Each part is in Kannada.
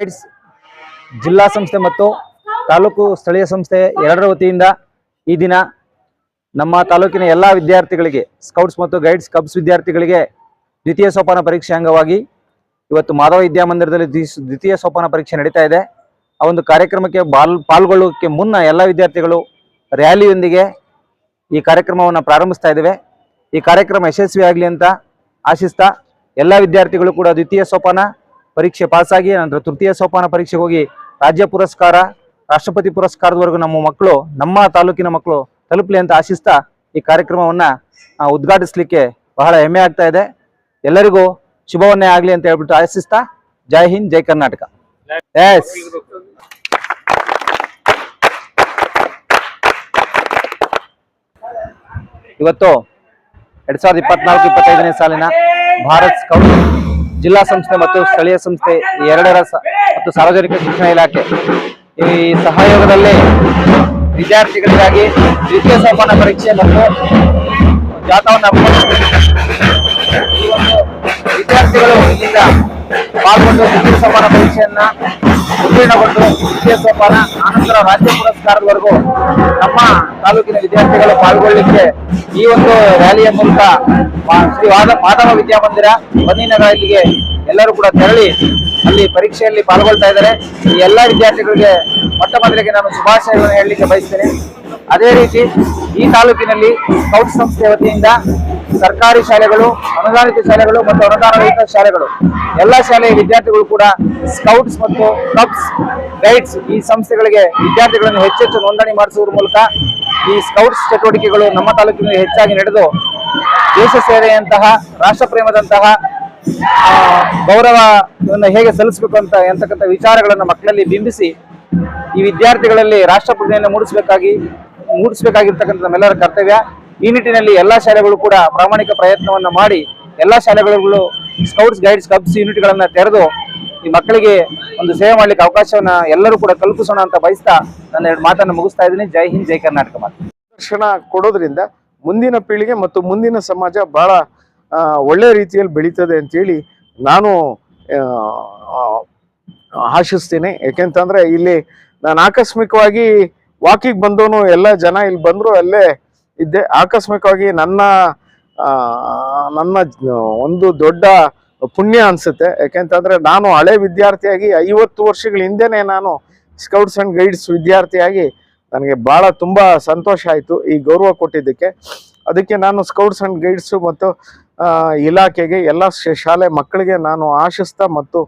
ಗೈಡ್ಸ್ ಜಿಲ್ಲಾ ಸಂಸ್ಥೆ ಮತ್ತು ತಾಲೂಕು ಸ್ಥಳೀಯ ಸಂಸ್ಥೆ ಎರಡರ ವತಿಯಿಂದ ಈ ದಿನ ನಮ್ಮ ತಾಲೂಕಿನ ಎಲ್ಲ ವಿದ್ಯಾರ್ಥಿಗಳಿಗೆ ಸ್ಕೌಟ್ಸ್ ಮತ್ತು ಗೈಡ್ಸ್ ಕಬ್ಸ್ ವಿದ್ಯಾರ್ಥಿಗಳಿಗೆ ದ್ವಿತೀಯ ಸೋಪಾನ ಪರೀಕ್ಷೆ ಅಂಗವಾಗಿ ಇವತ್ತು ಮಾಧವ ವಿದ್ಯಾಮಂದಿರದಲ್ಲಿ ದ್ವಿ- ದ್ವಿತೀಯ ಸೋಪಾನ ಪರೀಕ್ಷೆ ನಡೀತಾ ಇದೆ. ಆ ಒಂದು ಕಾರ್ಯಕ್ರಮಕ್ಕೆ ಬಾಲ್, ಪಾಲ್ಗೊಳ್ಳುವುದಕ್ಕೆ ಮುನ್ನ ಎಲ್ಲ ವಿದ್ಯಾರ್ಥಿಗಳು ರ್ಯಾಲಿಯೊಂದಿಗೆ ಈ ಕಾರ್ಯಕ್ರಮವನ್ನು ಪ್ರಾರಂಭಿಸ್ತಾ ಇದ್ದೇವೆ. ಈ ಕಾರ್ಯಕ್ರಮ ಯಶಸ್ವಿಯಾಗಲಿ ಅಂತ ಆಶಿಸ್ತಾ ಎಲ್ಲ ವಿದ್ಯಾರ್ಥಿಗಳು ಕೂಡ ದ್ವಿತೀಯ ಸೋಪಾನ ಪರೀಕ್ಷೆ ಪಾಸಾಗಿ ನಂತರ ತೃತೀಯ ಸೋಪಾನ ಪರೀಕ್ಷೆಗೆ ಹೋಗಿ ರಾಜ್ಯ ಪುರಸ್ಕಾರ, ರಾಷ್ಟ್ರಪತಿ ಪುರಸ್ಕಾರದವರೆಗೂ ನಮ್ಮ ಮಕ್ಕಳು, ನಮ್ಮ ತಾಲೂಕಿನ ಮಕ್ಕಳು ತಲುಪಲಿ ಅಂತ ಆಶಿಸ್ತಾ ಈ ಕಾರ್ಯಕ್ರಮವನ್ನ ಉದ್ಘಾಟಿಸಲಿಕ್ಕೆ ಬಹಳ ಹೆಮ್ಮೆ ಆಗ್ತಾ ಇದೆ. ಎಲ್ಲರಿಗೂ ಶುಭವನ್ನೇ ಆಗಲಿ ಅಂತ ಹೇಳ್ಬಿಟ್ಟು ಆಶಿಸ್ತಾ, ಜೈ ಹಿಂದ್, ಜೈ ಕರ್ನಾಟಕ. ಎಸ್ ಇವತ್ತು ಎರಡ್ ಸಾವಿರದ ಇಪ್ಪತ್ನಾಲ್ಕು, ಇಪ್ಪತ್ತೈದನೇ ಸಾಲಿನ ಭಾರತ್ ಸ್ಕೌಟ್ ಜಿಲ್ಲಾ ಸಂಸ್ಥೆ ಮತ್ತು ಸ್ಥಳೀಯ ಸಂಸ್ಥೆ ಎರಡರ ಮತ್ತು ಸಾರ್ವಜನಿಕ ಶಿಕ್ಷಣ ಇಲಾಖೆ. ಈ ಸಹಯೋಗದಲ್ಲಿ ವಿದ್ಯಾರ್ಥಿಗಳಿಗಾಗಿ ದ್ವಿತೀಯ ಸೋಪಾನ ಪರೀಕ್ಷೆ ಮತ್ತು ಒಂದು ವಿದ್ಯಾರ್ಥಿಗಳು ಇಲ್ಲಿಂದ ಪಾಲ್ಗೊಂಡು ದ್ವಿತೀಯ ಸೋಪಾನ ಪರೀಕ್ಷೆಯನ್ನ ಉತ್ತೀರ್ಣಗೊಂಡು ದ್ವಿತೀಯ ಸೋಪಾನ ಆನಂತರ ರಾಜ್ಯ ಪುರಸ್ಕಾರದವರೆಗೂ ನಮ್ಮ ತಾಲೂಕಿನ ವಿದ್ಯಾರ್ಥಿಗಳು ಪಾಲ್ಗೊಳ್ಳಲಿಕ್ಕೆ ಈ ಒಂದು ರ್ಯಾಲಿಯ ಮೂಲಕ ಶ್ರೀ ವಾದ ಮಾಧವ ವಿದ್ಯಾಮಂದಿರ ರ್ಯಾಲಿಗೆ ಎಲ್ಲರೂ ಕೂಡ ತೆರಳಿ ಅಲ್ಲಿ ಪರೀಕ್ಷೆಯಲ್ಲಿ ಪಾಲ್ಗೊಳ್ತಾ ಇದ್ದಾರೆ. ಈ ಎಲ್ಲ ವಿದ್ಯಾರ್ಥಿಗಳಿಗೆ ಮೊಟ್ಟ ಮೊದಲಿಗೆ ನಾನು ಶುಭಾಶಯಗಳನ್ನು ಹೇಳಲಿಕ್ಕೆ ಬಯಸ್ತೇನೆ. ಅದೇ ರೀತಿ ಈ ತಾಲೂಕಿನಲ್ಲಿ ಸ್ಕೌಟ್ ಸಂಸ್ಥೆ ವತಿಯಿಂದ ಸರ್ಕಾರಿ ಶಾಲೆಗಳು, ಅನುದಾನಿತ ಶಾಲೆಗಳು ಮತ್ತು ಅನುದಾನ ರಹಿತ ಶಾಲೆಗಳು. ಎಲ್ಲ ಶಾಲೆಯ ವಿದ್ಯಾರ್ಥಿಗಳು ಕೂಡ ಸ್ಕೌಟ್ಸ್ ಮತ್ತು ಕ್ಲಬ್ಸ್ ಗೈಡ್ಸ್ ಈ ಸಂಸ್ಥೆಗಳಿಗೆ ವಿದ್ಯಾರ್ಥಿಗಳನ್ನು ಹೆಚ್ಚೆಚ್ಚು ನೋಂದಣಿ ಮಾಡಿಸುವುದರ ಮೂಲಕ ಈ ಸ್ಕೌಟ್ಸ್ ಚಟುವಟಿಕೆಗಳು ನಮ್ಮ ತಾಲೂಕಿನಲ್ಲಿ ಹೆಚ್ಚಾಗಿ ನಡೆದು ದೇಶ ಸೇವೆಯಂತಹ, ರಾಷ್ಟ್ರ ಪ್ರೇಮದಂತಹ ಗೌರವವನ್ನು ಹೇಗೆ ಸಲ್ಲಿಸಬೇಕು ಅಂತ ಎಂತಕ್ಕಂಥ ವಿಚಾರಗಳನ್ನು ಮಕ್ಕಳಲ್ಲಿ ಬಿಂಬಿಸಿ ಈ ವಿದ್ಯಾರ್ಥಿಗಳಲ್ಲಿ ರಾಷ್ಟ್ರಪ್ರಜ್ಞೆಯನ್ನು ಮೂಡಿಸಬೇಕಾಗಿ ಮೂಡಿಸಬೇಕಾಗಿರ್ತಕ್ಕಂಥ ನಮ್ಮೆಲ್ಲರ ಕರ್ತವ್ಯ. ಈ ನಿಟ್ಟಿನಲ್ಲಿ ಎಲ್ಲಾ ಶಾಲೆಗಳು ಕೂಡ ಪ್ರಾಮಾಣಿಕ ಪ್ರಯತ್ನವನ್ನು ಮಾಡಿ ಎಲ್ಲಾ ಶಾಲೆಗಳು ಸ್ಕೌಟ್ಸ್ ಗೈಡ್ಸ್ ಕಬ್ಸ್ ಯೂನಿಟ್ಗಳನ್ನು ತೆರೆದು ಈ ಮಕ್ಕಳಿಗೆ ಒಂದು ಸೇವೆ ಮಾಡ್ಲಿಕ್ಕೆ ಅವಕಾಶವನ್ನ ಎಲ್ಲರೂ ಕೂಡ ಕಲ್ಪಿಸೋಣ ಅಂತ ಬಯಸ್ತಾ ನನ್ನ ಎರಡು ಮಾತನ್ನು ಮುಗಿಸ್ತಾ ಇದ್ದೀನಿ. ಜೈ ಹಿಂದ್, ಜೈ ಕರ್ನಾಟಕ ಶಿಕ್ಷಣ ಕೊಡೋದ್ರಿಂದ ಮುಂದಿನ ಪೀಳಿಗೆ ಮತ್ತು ಮುಂದಿನ ಸಮಾಜ ಬಹಳ ಒಳ್ಳೆ ರೀತಿಯಲ್ಲಿ ಬೆಳೀತದೆ ಅಂತೇಳಿ ನಾನು ಆಶಿಸ್ತೀನಿ. ಯಾಕೆಂತಂದ್ರೆ ಇಲ್ಲಿ ನಾನು ಆಕಸ್ಮಿಕವಾಗಿ ವಾಕಿಗೆ ಬಂದವನು ಎಲ್ಲ ಜನ ಇಲ್ಲಿ ಬಂದ್ರು ಅಲ್ಲೇ ಇದ್ದೆ. ಆಕಸ್ಮಿಕವಾಗಿ ನನ್ನ ನನ್ನ ಒಂದು ದೊಡ್ಡ ಪುಣ್ಯ ಅನ್ಸುತ್ತೆ. ಯಾಕೆಂತಂದ್ರೆ ನಾನು ಹಳೆ ವಿದ್ಯಾರ್ಥಿಯಾಗಿ ಐವತ್ತು ವರ್ಷಗಳ ಹಿಂದೆನೆ ನಾನು ಸ್ಕೌಟ್ಸ್ ಅಂಡ್ ಗೈಡ್ಸ್ ವಿದ್ಯಾರ್ಥಿಯಾಗಿ ನನಗೆ ಬಹಳ ತುಂಬ ಸಂತೋಷ ಆಯಿತು ಈ ಗೌರವ ಕೊಟ್ಟಿದ್ದಕ್ಕೆ. ಅದಕ್ಕೆ ನಾನು ಸ್ಕೌಟ್ಸ್ ಅಂಡ್ ಗೈಡ್ಸು ಮತ್ತು ಇಲಾಖೆಗೆ ಎಲ್ಲ ಶಾಲೆ ಮಕ್ಕಳಿಗೆ ನಾನು ಆಶಿಸ್ತಾ ಮತ್ತು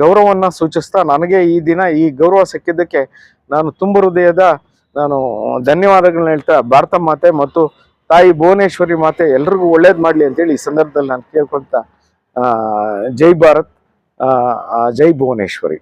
ಗೌರವವನ್ನ ಸೂಚಿಸ್ತಾ ನನಗೆ ಈ ದಿನ ಈ ಗೌರವ ಸಿಕ್ಕಿದ್ದಕ್ಕೆ ನಾನು ತುಂಬ ಹೃದಯದ ನಾನು ಧನ್ಯವಾದಗಳನ್ನ ಹೇಳ್ತಾ ಭಾರತ ಮಾತೆ ಮತ್ತು ತಾಯಿ ಭುವನೇಶ್ವರಿ ಮಾತೆ ಎಲ್ರಿಗೂ ಒಳ್ಳೇದು ಮಾಡಲಿ ಅಂತೇಳಿ ಈ ಸಂದರ್ಭದಲ್ಲಿ ನಾನು ಕೇಳ್ಕೊಳ್ತಾ ಜೈ ಭಾರತ್ ಜೈ ಭುವನೇಶ್ವರಿ.